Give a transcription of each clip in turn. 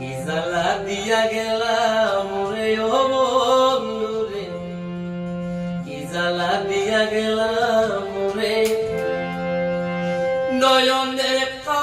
কি জ্বালা দিয়া গেলাম রে ও বন্ধু রে। কি জ্বালা দিয়া গেলাম রে। নয়নের কা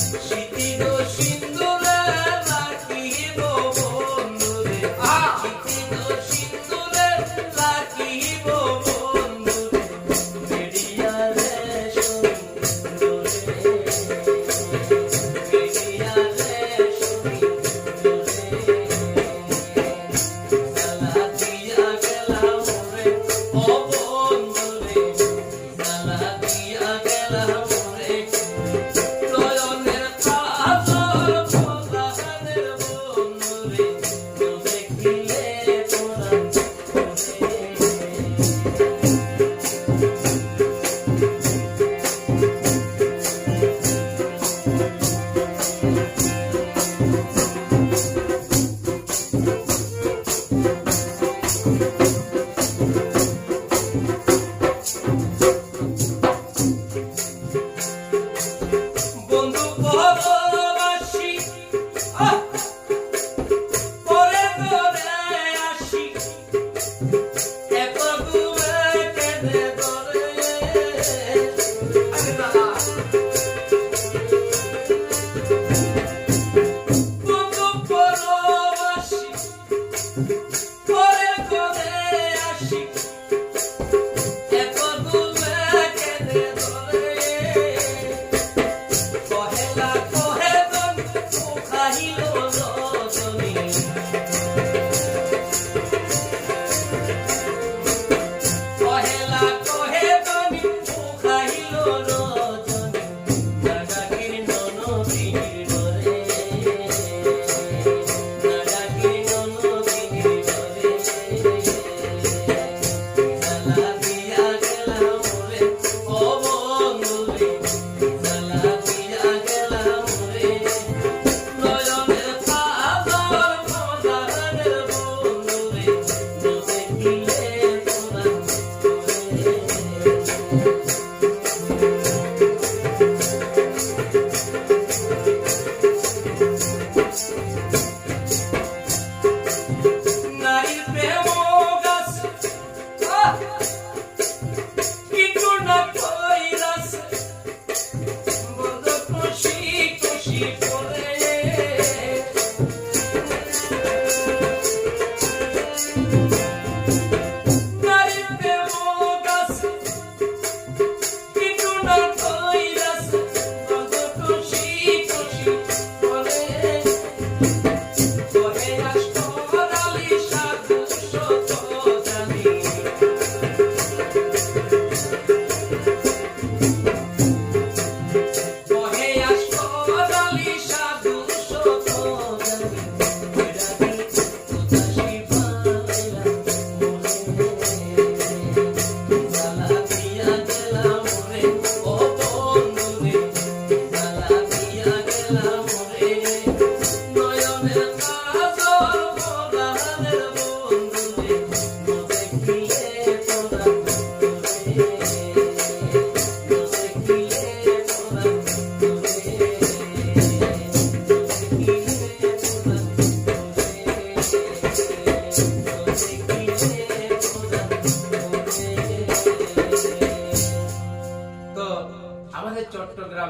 she বন্ধু ভালোবাসি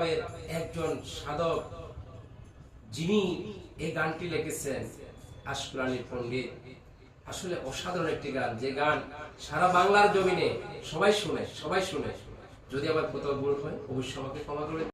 চট্টগ্রামের একজন সাধক, যিনি এই গানটি লিখেছেন, আশকুরানি পণ্ডিত। আসলে অসাধারণ একটি গান। যে গান সারা বাংলার জমিনে সবাই শুনে সবাই শুনে। যদি আমার কোথাও ভুল হয়, অবশ্যই আমাকে ক্ষমা করে